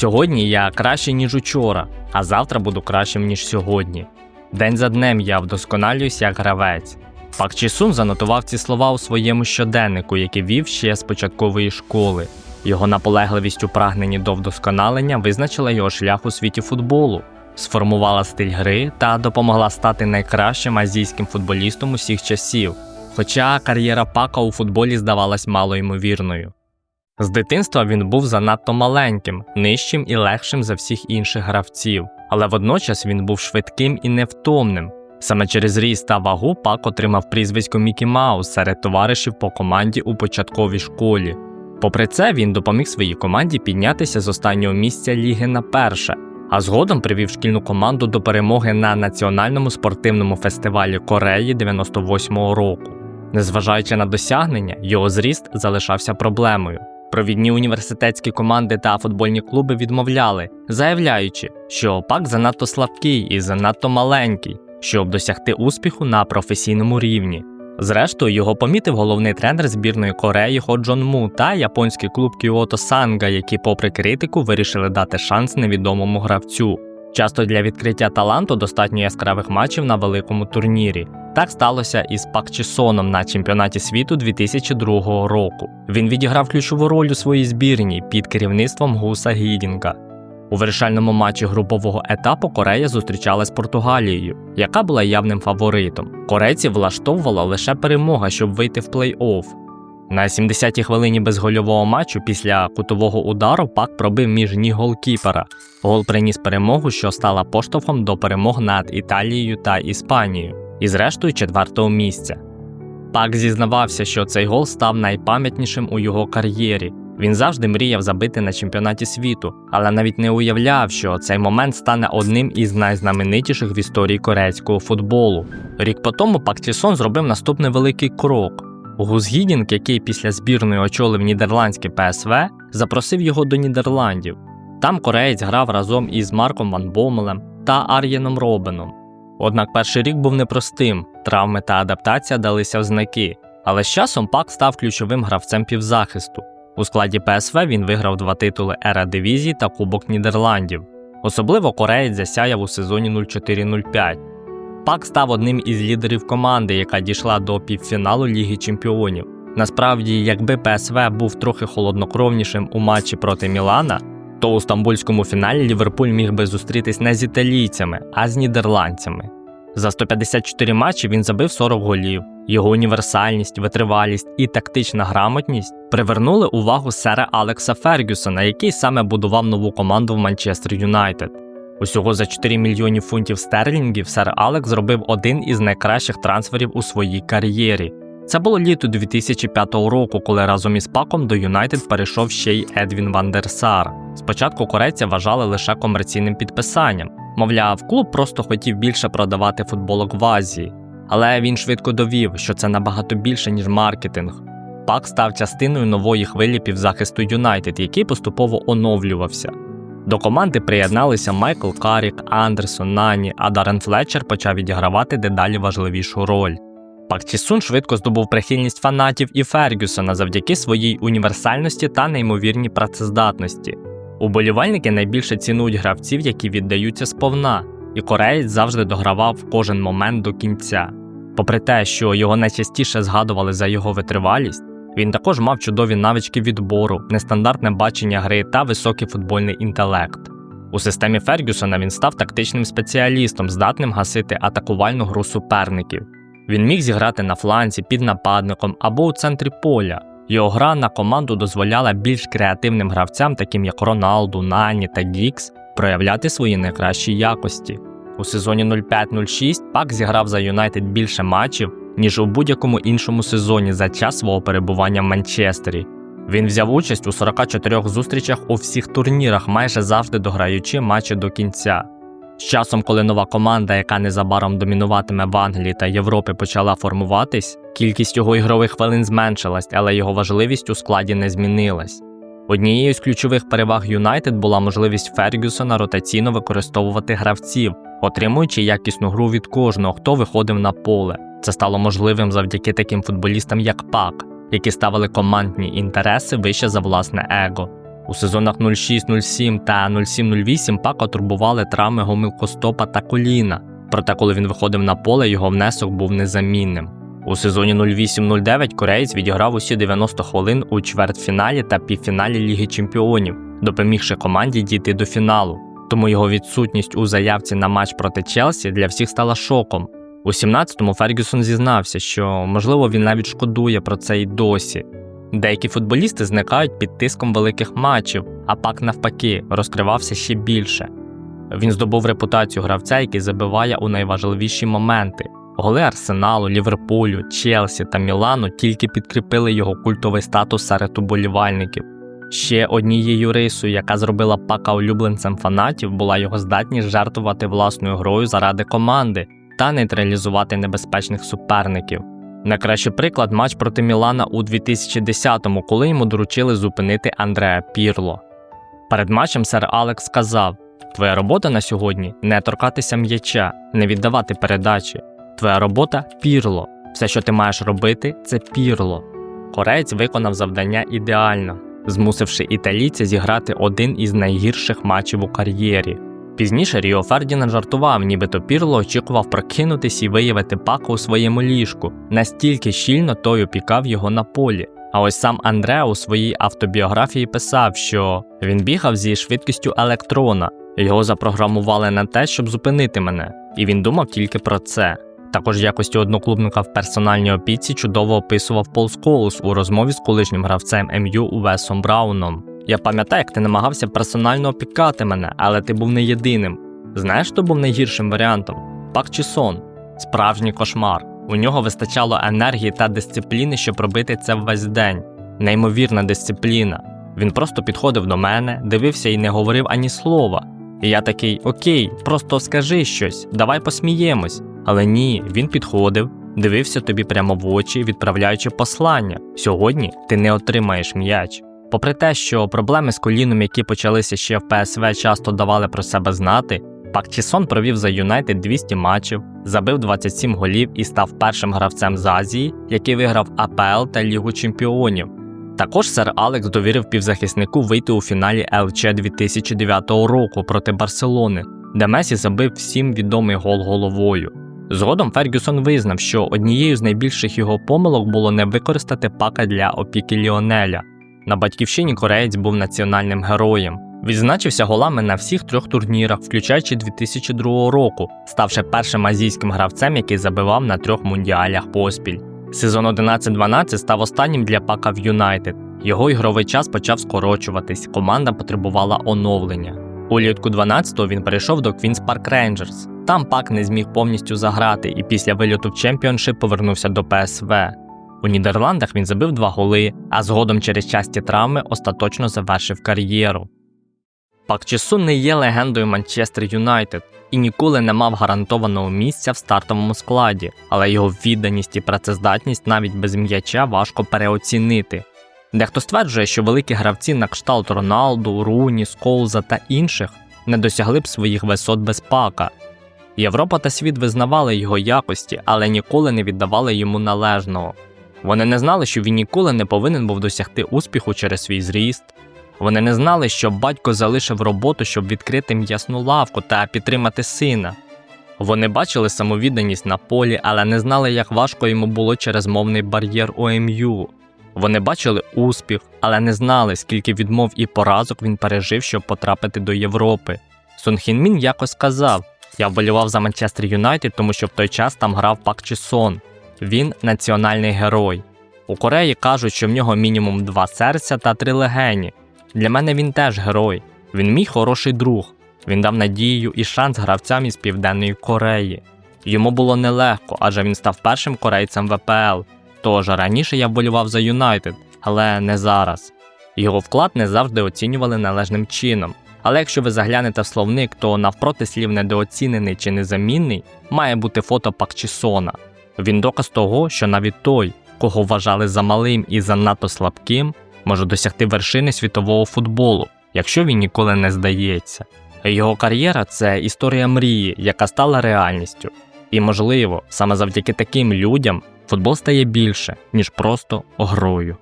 Сьогодні я краще, ніж учора, а завтра буду кращим, ніж сьогодні. День за днем я вдосконалююсь як гравець. Пак Чісун занотував ці слова у своєму щоденнику, який вів ще з початкової школи. Його наполегливість у прагненні до вдосконалення визначила його шлях у світі футболу, сформувала стиль гри та допомогла стати найкращим азійським футболістом усіх часів. Хоча кар'єра Пака у футболі здавалась малоймовірною. З дитинства він був занадто маленьким, нижчим і легшим за всіх інших гравців, але водночас він був швидким і невтомним. Саме через ріст та вагу Пак отримав прізвисько Мікі Маус серед товаришів по команді у початковій школі. Попри це, він допоміг своїй команді піднятися з останнього місця ліги на перше, а згодом привів шкільну команду до перемоги на національному спортивному фестивалі Кореї 98-го року. Незважаючи на досягнення, його зріст залишався проблемою. Провідні університетські команди та футбольні клуби відмовляли, заявляючи, що пак занадто слабкий і занадто маленький, щоб досягти успіху на професійному рівні. Зрештою, його помітив головний тренер збірної Кореї Хо Джон Му та японський клуб Кіото Санга, які, попри критику, вирішили дати шанс невідомому гравцю. Часто для відкриття таланту достатньо яскравих матчів на великому турнірі. Так сталося і з Пак Чісоном на чемпіонаті світу 2002 року. Він відіграв ключову роль у своїй збірній під керівництвом Гуса Гідінга. У вирішальному матчі групового етапу Корея зустрічалась з Португалією, яка була явним фаворитом. Корейці влаштовувала лише перемога, щоб вийти в плей-офф. На 70-й хвилині безгольового матчу після кутового удару пак пробив між ніг голкіпера. Гол приніс перемогу, що стала поштовхом до перемог над Італією та Іспанією, і зрештою четвертого місця. Пак зізнавався, що цей гол став найпам'ятнішим у його кар'єрі. Він завжди мріяв забити на чемпіонаті світу, але навіть не уявляв, що цей момент стане одним із найзнаменитіших в історії корейського футболу. Рік по тому Пак Чісон зробив наступний великий крок. Гус Гідінг, який після збірної очолив нідерландське ПСВ, запросив його до Нідерландів. Там кореєць грав разом із Марком Ван Бомелем та Ар'єном Робеном. Однак перший рік був непростим, травми та адаптація далися в знаки, але з часом Пак став ключовим гравцем півзахисту. У складі ПСВ він виграв два титули Ера Дивізії та Кубок Нідерландів. Особливо кореєць засяяв у сезоні 04-05. Пак став одним із лідерів команди, яка дійшла до півфіналу Ліги Чемпіонів. Насправді, якби ПСВ був трохи холоднокровнішим у матчі проти Мілана, то у стамбульському фіналі Ліверпуль міг би зустрітись не з італійцями, а з нідерландцями. За 154 матчі він забив 40 голів. Його універсальність, витривалість і тактична грамотність привернули увагу сера Алекса Фергюсона, який саме будував нову команду в Манчестер Юнайтед. Усього за 4 мільйонів фунтів стерлінгів сер Алекс зробив один із найкращих трансферів у своїй кар'єрі. Це було літо 2005 року, коли разом із паком до Юнайтед перейшов ще й Едвін Ван дер Сар. Спочатку корейця вважали лише комерційним підписанням. Мовляв, клуб просто хотів більше продавати футболок в Азії. Але він швидко довів, що це набагато більше, ніж маркетинг. Пак став частиною нової хвилі півзахисту Юнайтед, який поступово оновлювався. До команди приєдналися Майкл Карік, Андерсон, Нані, а Дарен Флетчер почав відігравати дедалі важливішу роль. Пак Чісун швидко здобув прихильність фанатів і Фергюсона завдяки своїй універсальності та неймовірній працездатності. Уболівальники найбільше цінують гравців, які віддаються сповна, і кореєць завжди догравав кожен момент до кінця. Попри те, що його найчастіше згадували за його витривалість, він також мав чудові навички відбору, нестандартне бачення гри та високий футбольний інтелект. У системі Фергюсона він став тактичним спеціалістом, здатним гасити атакувальну гру суперників. Він міг зіграти на фланці під нападником або у центрі поля. Його гра на команду дозволяла більш креативним гравцям, таким як Роналду, Нані та Гікс, проявляти свої найкращі якості. У сезоні 05-06 Пак зіграв за Юнайтед більше матчів, ніж у будь-якому іншому сезоні за час свого перебування в Манчестері. Він взяв участь у 44 зустрічах у всіх турнірах, майже завжди дограючи матчі до кінця. З часом, коли нова команда, яка незабаром домінуватиме в Англії та Європі, почала формуватись, кількість його ігрових хвилин зменшилась, але його важливість у складі не змінилась. Однією з ключових переваг Юнайтед була можливість Фергюсона ротаційно використовувати гравців, отримуючи якісну гру від кожного, хто виходив на поле. Це стало можливим завдяки таким футболістам, як Пак, які ставили командні інтереси вище за власне его. У сезонах 06-07 та 07-08 Пака турбували травми гомілкостопа та коліна, проте коли він виходив на поле, його внесок був незамінним. У сезоні 08-09 кореєць відіграв усі 90 хвилин у чвертьфіналі та півфіналі Ліги Чемпіонів, допомігши команді дійти до фіналу. Тому його відсутність у заявці на матч проти Челсі для всіх стала шоком. У 17-му Фергюсон зізнався, що можливо він навіть шкодує про це й досі. Деякі футболісти зникають під тиском великих матчів, а пак навпаки розкривався ще більше. Він здобув репутацію гравця, який забиває у найважливіші моменти. Голи Арсеналу, Ліверпулю, Челсі та Мілану тільки підкріпили його культовий статус серед уболівальників. Ще однією рисою, яка зробила пака улюбленцем фанатів, була його здатність жертвувати власною грою заради команди та нейтралізувати небезпечних суперників. Найкращий приклад матч проти Мілана у 2010-му, коли йому доручили зупинити Андреа Пірло. Перед матчем сер Алекс сказав: Твоя робота на сьогодні не торкатися м'яча, не віддавати передачі. Твоя робота пірло. Все, що ти маєш робити, це пірло. Кореєць виконав завдання ідеально, змусивши італійця зіграти один із найгірших матчів у кар'єрі. Пізніше Ріо Фердінанд жартував, нібито Пірло очікував прокинутись і виявити пака у своєму ліжку, настільки щільно той опікав його на полі. А ось сам Андреа у своїй автобіографії писав, що він бігав зі швидкістю електрона, його запрограмували на те, щоб зупинити мене, і він думав тільки про це. Також якості одноклубника в персональній опіці чудово описував Пол Скоус у розмові з колишнім гравцем МЮ Увесом Брауном. Я пам'ятаю, як ти намагався персонально опікати мене, але ти був не єдиним. Знаєш, хто був найгіршим варіантом? Пак Чісон. Справжній кошмар. У нього вистачало енергії та дисципліни, щоб робити це весь день. Неймовірна дисципліна. Він просто підходив до мене, дивився і не говорив ані слова. І я такий: Окей, просто скажи щось, давай посміємось. Але ні, він підходив, дивився тобі прямо в очі, відправляючи послання. Сьогодні ти не отримаєш м'яч. Попри те, що проблеми з коліном, які почалися ще в ПСВ, часто давали про себе знати, Пак Чісон провів за Юнайтед 200 матчів, забив 27 голів і став першим гравцем з Азії, який виграв АПЛ та Лігу Чемпіонів. Також сер Алекс довірив півзахиснику вийти у фіналі ЛЧ 2009 року проти Барселони, де Месі забив всім відомий гол головою. Згодом Фергюсон визнав, що однією з найбільших його помилок було не використати пака для опіки Ліонеля. На батьківщині кореєць був національним героєм. Відзначився голами на всіх трьох турнірах, включаючи 2002 року, ставши першим азійським гравцем, який забивав на трьох мундіалях поспіль. Сезон 11-12 став останнім для пака в Юнайтед. Його ігровий час почав скорочуватись, команда потребувала оновлення. Улітку 12-го він перейшов до Queen's Park Rangers. Там пак не зміг повністю заграти і після вильоту в чемпіоншип повернувся до ПСВ. У Нідерландах він забив два голи, а згодом через часті травми остаточно завершив кар'єру. Пак Чесун не є легендою Манчестер Юнайтед і ніколи не мав гарантованого місця в стартовому складі, але його відданість і працездатність навіть без м'яча важко переоцінити. Дехто стверджує, що великі гравці на кшталт Роналду, Руні, Сколза та інших не досягли б своїх висот без пака. Європа та світ визнавали його якості, але ніколи не віддавали йому належного. Вони не знали, що він ніколи не повинен був досягти успіху через свій зріст. Вони не знали, що батько залишив роботу, щоб відкрити м'ясну лавку та підтримати сина. Вони бачили самовідданість на полі, але не знали, як важко йому було через мовний бар'єр ОМЮ. Вони бачили успіх, але не знали, скільки відмов і поразок він пережив, щоб потрапити до Європи. Сон Хін Мін якось сказав: Я вболівав за Манчестер Юнайтед, тому що в той час там грав Пак Чісон. Він національний герой. У Кореї кажуть, що в нього мінімум два серця та три легені. Для мене він теж герой. Він мій хороший друг. Він дав надію і шанс гравцям із Південної Кореї. Йому було нелегко, адже він став першим корейцем ВПЛ. Тож раніше я вболівав за Юнайтед, але не зараз. Його вклад не завжди оцінювали належним чином. Але якщо ви заглянете в словник, то навпроти слів недооцінений чи незамінний має бути фото Пакчісона. Він доказ того, що навіть той, кого вважали за малим і занадто слабким, може досягти вершини світового футболу, якщо він ніколи не здається. Його кар'єра це історія мрії, яка стала реальністю. І, можливо, саме завдяки таким людям футбол стає більше, ніж просто грою.